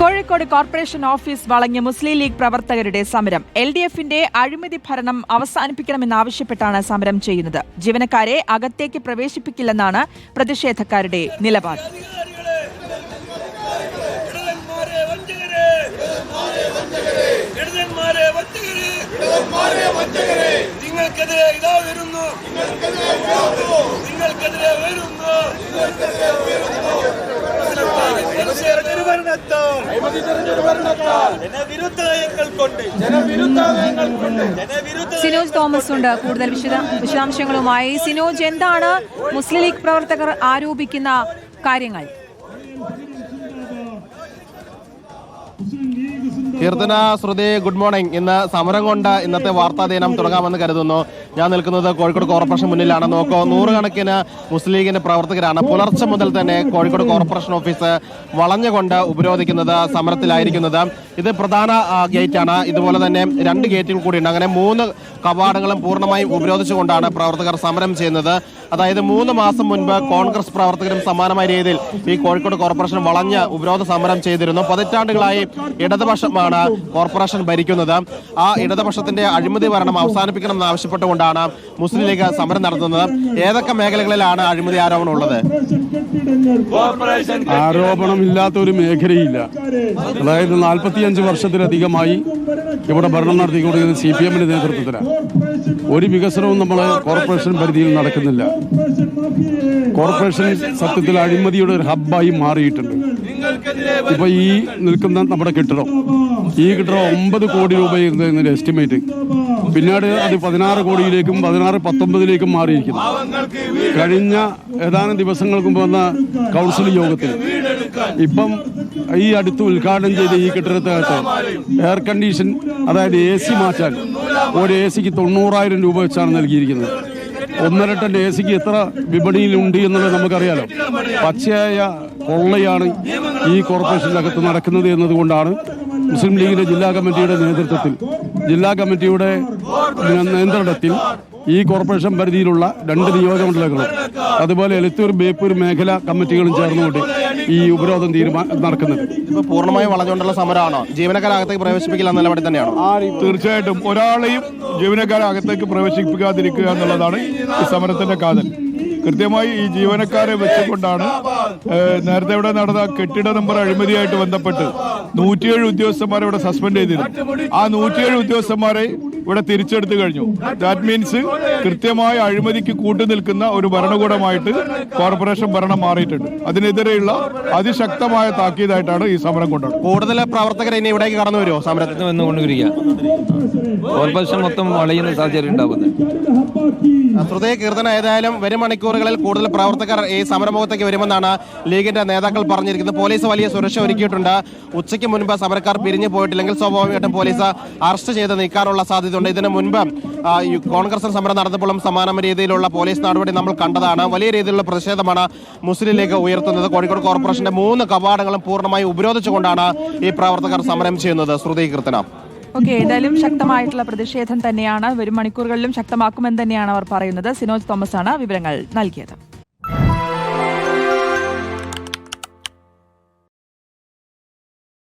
Kozhikode corporation office വളഞ്ഞ് മുസ്ലിം league പ്രവർത്തകരുടെ സമരം. എൽ ഡി എഫിന്റെ അഴിമതി ഭരണം അവസാനിപ്പിക്കണമെന്നാവശ്യപ്പെട്ടാണ് സമരം ചെയ്യുന്നത്. ജീവനക്കാരെ അകത്തേക്ക് പ്രവേശിപ്പിക്കില്ലെന്നാണ് പ്രതിഷേധക്കാരുടെ നിലപാട്. ജനവിരുദ്ധ നയങ്ങൾ കൊണ്ട് ജനവിരുദ്ധ നയങ്ങൾ കൊണ്ട് സിനോജ് തോമസ് ഉണ്ട്. കൂടുതൽ വിശദ വിശദാംശങ്ങളുമായി സിനോജ് എന്താണ് മുസ്ലിം ലീഗ് പ്രവർത്തകർ ആരോപിക്കുന്ന കാര്യങ്ങൾ? കീർത്തന ശ്രുതി ഗുഡ് മോർണിംഗ് ഇന്ന് സമരം കൊണ്ട് ഇന്നത്തെ വാർത്താ ദിനം തുടങ്ങാമെന്ന് കരുതുന്നു. ഞാൻ നിൽക്കുന്നത് കോഴിക്കോട് കോർപ്പറേഷൻ മുന്നിലാണ്. നോക്കൂ നൂറുകണക്കിന് മുസ്ലിം ലീഗിന്റെ പ്രവർത്തകരാണ് പുലർച്ചെ മുതൽ തന്നെ കോഴിക്കോട് കോർപ്പറേഷൻ ഓഫീസ് വളഞ്ഞുകൊണ്ട് ഉപരോധിക്കുന്നത് സമരത്തിലായിരിക്കുന്നത്. ഇത് പ്രധാന ഗേറ്റാണ്. ഇതുപോലെ തന്നെ രണ്ട് ഗേറ്റുകൾ ഉണ്ട് അങ്ങനെ മൂന്ന് കവാടങ്ങളും പൂർണമായും ഉപരോധിച്ചുകൊണ്ടാണ് പ്രവർത്തകർ സമരം ചെയ്യുന്നത്. അതായത് മൂന്ന് മാസം മുൻപ് കോൺഗ്രസ് പ്രവർത്തകരും സമാനമായ രീതിയിൽ ഈ കോഴിക്കോട് കോർപ്പറേഷൻ വളഞ്ഞ് ഉപരോധ സമരം ചെയ്തിരുന്നു. പതിറ്റാണ്ടുകളായി ഇടതുപക്ഷമാണ് കോർപ്പറേഷൻ ഭരിക്കുന്നത്. ആ ഇടതുപക്ഷത്തിന്റെ അഴിമതി ഭരണം അവസാനിപ്പിക്കണം എന്നാവശ്യപ്പെട്ടുകൊണ്ടാണ് മുസ്ലിം ലീഗ് സമരം നടത്തുന്നത്. ഏതൊക്കെ മേഖലകളിലാണ് അഴിമതി ആരോപണം ഉള്ളത്? ആരോപണം ഇല്ലാത്ത ഒരു മേഖലയില്ല. അതായത് നാൽപ്പത്തിയഞ്ച് വർഷത്തിലധികമായി ഇവിടെ ഭരണം നടത്തിക്കൊണ്ടിരിക്കുന്നത് സി പി എമ്മിന്റെ നേതൃത്വത്തിലാണ്. ഒരു വികസനവും നമ്മൾ കോർപ്പറേഷൻ പരിധിയിൽ നടക്കുന്നില്ല. കോർപ്പറേഷൻ സത്യത്തിൽ അഴിമതിയുടെ ഒരു ഹബ്ബായി മാറിയിട്ടുണ്ട്. ഇപ്പൊ ഈ നിൽക്കുന്ന നമ്മുടെ കെട്ടിടം. ഈ കെട്ടിടം ഒമ്പത് കോടി രൂപയായിരുന്നു എസ്റ്റിമേറ്റ് പിന്നീട് അത് പതിനാറ് കോടിയിലേക്കും പതിനാറ് പത്തൊമ്പതിലേക്കും മാറിയിരിക്കുന്നു. കഴിഞ്ഞ ഏതാനും ദിവസങ്ങൾക്ക് മുമ്പ് വന്ന കൗൺസിൽ യോഗത്തിൽ ഇപ്പം ഈ അടുത്ത് ഉദ്ഘാടനം ചെയ്ത ഈ കെട്ടിടത്തിനകത്ത് എയർ കണ്ടീഷൻ അതായത് എ സി മാറ്റാൻ ഒരു എ സിക്ക് തൊണ്ണൂറായിരം രൂപ വെച്ചാണ് നൽകിയിരിക്കുന്നത്. ഒന്നര ടൺ എ സിക്ക് എത്ര വിപണിയിലുണ്ട് എന്നുള്ളത് നമുക്കറിയാലോ. പച്ചയായ കൊള്ളയാണ് ഈ കോർപ്പറേഷനിലകത്ത് നടക്കുന്നത് എന്നതുകൊണ്ടാണ് മുസ്ലിം ലീഗിന്റെ ജില്ലാ കമ്മിറ്റിയുടെ നേതൃത്വത്തിൽ ജില്ലാ കമ്മിറ്റിയുടെ നിയന്ത്രണത്തിൽ ഈ കോർപ്പറേഷൻ പരിധിയിലുള്ള രണ്ട് നിയോജകമണ്ഡലങ്ങളും അതുപോലെ എലത്തൂർ ബേപ്പൂർ മേഖല കമ്മിറ്റികളും ചേർന്നുകൊണ്ട് ഈ ഉപരോധം തീരുമാനം നടക്കുന്നത്. ഇപ്പൊ പൂർണമായും വളഞ്ഞുകൊണ്ടുള്ള സമരമാണോ? ജീവനക്കാരകത്തേക്ക് പ്രവേശിപ്പിക്കില്ല നിലപാടിൽ തന്നെയാണോ? തീർച്ചയായിട്ടും ഒരാളെയും ജീവനക്കാരകത്തേക്ക് പ്രവേശിപ്പിക്കാതിരിക്കുക എന്നുള്ളതാണ് ഈ സമരത്തിന്റെ കാതൽ. കൃത്യമായി ഈ ജീവനക്കാരെ വെച്ചുകൊണ്ടാണ് നേരത്തെ ഇവിടെ നടന്ന കെട്ടിട നമ്പർ അഴിമതിയായിട്ട് ബന്ധപ്പെട്ട് നൂറ്റിയേഴ് ഉദ്യോഗസ്ഥന്മാരെ ഇവിടെ സസ്പെൻഡ് ചെയ്തിരുന്നു ആ നൂറ്റിയേഴ് ഉദ്യോഗസ്ഥന്മാരെ ഇവിടെ തിരിച്ചെടുത്തു കഴിഞ്ഞു. ദാറ്റ് മീൻസ് കൃത്യമായ അഴിമതിക്ക് കൂട്ടുനിൽക്കുന്ന ഒരു ഭരണകൂടമായിട്ട് കോർപ്പറേഷൻ ഭരണം മാറിയിട്ടുണ്ട്. അതിനെതിരെയുള്ള അതിശക്തമായ താക്കീതായിട്ടാണ് ഈ സമരം കൊണ്ടത് കൂടുതൽ പ്രവർത്തകർ ഇനി ഇവിടേക്ക് കടന്നു വരുമോ? സമരത്തിൽ വന്നുകൊണ്ടിരിക്കുക. കോർപ്പറേഷൻ മൊത്തം വളയുന്ന സാഹചര്യം ഉണ്ടാകുന്നത്. ഹൃദയ കീർത്തന ഏതായാലും വരും മണിക്കൂറുകളിൽ കൂടുതൽ പ്രവർത്തകർ ഈ സമരമുഖത്തേക്ക് വരുമെന്നാണ് ലീഗിന്റെ നേതാക്കൾ പറഞ്ഞിരിക്കുന്നത്. പോലീസ് വലിയ സുരക്ഷ ഒരുക്കിയിട്ടുണ്ട്. ഉച്ചയ്ക്ക് മുൻപ് സമരക്കാർ പിരിഞ്ഞു പോയിട്ടില്ലെങ്കിൽ സ്വാഭാവികമായിട്ടും പോലീസ് അറസ്റ്റ് ചെയ്ത് നീക്കാനുള്ള സാധ്യതയുണ്ട് ഇതിനു മുൻപ് കോൺഗ്രസ് സമരം നടന്നപ്പോഴും സമാന രീതിയിലുള്ള പോലീസ് നടപടി നമ്മൾ കണ്ടതാണ്. വലിയ രീതിയിലുള്ള പ്രതിഷേധമാണ് മുസ്ലിം ലീഗ് ഉയർത്തുന്നത്. കോഴിക്കോട് കോർപ്പറേഷന്റെ മൂന്ന് കവാടങ്ങളും പൂർണമായി ഉപരോധിച്ചുകൊണ്ടാണ് ഈ പ്രവർത്തകർ സമരം ചെയ്യുന്നത്. ശ്രുതി കീർത്തന. ഓക്കെ ഏതായാലും ശക്തമായിട്ടുള്ള പ്രതിഷേധം തന്നെയാണ്. വരും മണിക്കൂറുകളിലും ശക്തമാക്കുമെന്ന് തന്നെയാണ് അവർ പറയുന്നത്. സിനോജ് തോമസ് ആണ് വിവരങ്ങൾ നൽകിയത്.